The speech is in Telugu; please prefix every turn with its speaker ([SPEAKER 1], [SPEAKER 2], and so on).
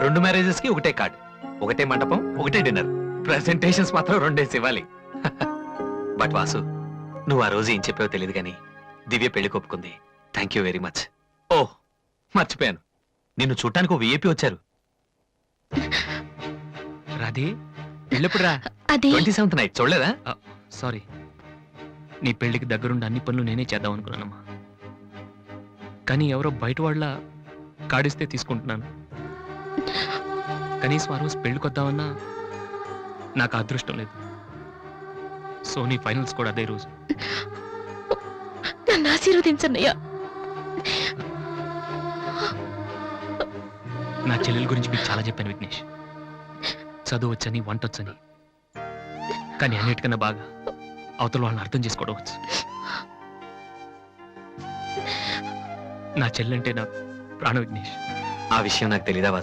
[SPEAKER 1] రెండు మ్యారేజెస్కి ఒకటే కార్డ్ ఒకటే మండపం ఒకటే డిన్నర్ ప్రెసెంటేషన్స్ మాత్రం రెండేసి ఇవ్వాలి బట్ వాసు నువ్వు ఆ రోజు ఏం చెప్పావో తెలియదు కానీ దివ్య పెళ్ళి కొప్పుకుంది థ్యాంక్ యూ వెరీ మచ్ ఓ మర్చిపోయాను. నిన్ను చూడటానికి ఒక విఏపీ వచ్చారు.
[SPEAKER 2] రాధే వెళ్ళప్పుడు రా
[SPEAKER 3] అది.
[SPEAKER 1] ట్వంటీ సెవెంత్ నైట్ చూడలేదా?
[SPEAKER 2] సారీ నీ పెళ్ళికి దగ్గరుండి అన్ని పనులు నేనే చేద్దాం అనుకున్నానమ్మా. కానీ ఎవరో బయట వాళ్ళ కాడిస్తే తీసుకుంటున్నాను. కనీసం ఆ రోజు పెళ్ళికి వద్దామన్నా నాకు అదృష్టం లేదు. సో నీ ఫైనల్స్ కూడా అదే రోజు.
[SPEAKER 3] నన్ను ఆశీర్వదించన్నయ్యా
[SPEAKER 2] నా చెల్లెల గురించి మీకు చాలా చెప్పాను విఘ్నేష్. చదువు వచ్చని వంట వచ్చని. కానీ అన్నిటికన్నా బాగా అవతల వాళ్ళని అర్థం చేసుకోవడం వచ్చు. నా చెల్లంటే నా ప్రాణ విఘ్నేష్.
[SPEAKER 1] ఆ విషయం నాకు తెలీదా వాసు?